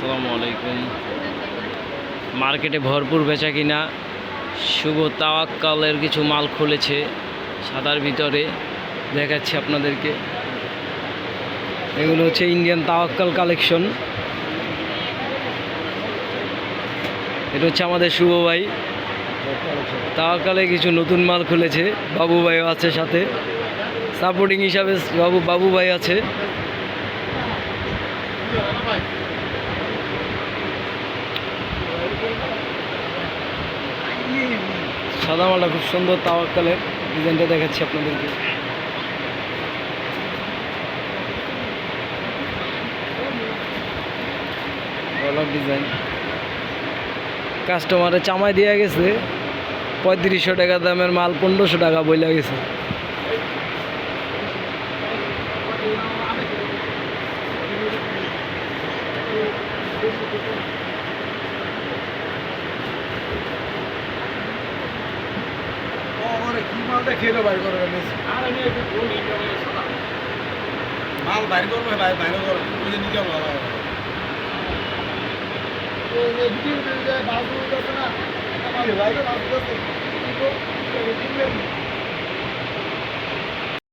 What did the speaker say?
আসসালামু আলাইকুম। মার্কেটে ভরপুর বেচা কিনা, শুভ তাওয়াক্কালের কিছু মাল খুলেছে সাদার ভিতরে, দেখাচ্ছি আপনাদেরকে। এগুলো হচ্ছে ইন্ডিয়ান তাওয়াক্কাল কালেকশন। এটা হচ্ছে আমাদের শুভ ভাই। তাওয়াক্কালে কিছু নতুন মাল খুলেছে, বাবু ভাইও আছে সাথে। সাপোর্টিং হিসাবে বাবু বাবু ভাই আছে। সাদা মালটা খুব সুন্দর তাওয়াক্কালের ডিজাইনটা দেখাচ্ছি আপনাদেরকে। ডিজাইন কাস্টমারে চামাই দিয়ে গেছে, পঁয়ত্রিশশো টাকা দামের মাল, পনেরোশো টাকা বইলা গেছে। কি মাল দেখে বাইর করে মাল বাইর করবে ভাই বাইর করবে বুঝে নিতে বাবু। আছে না। বাইরে আছে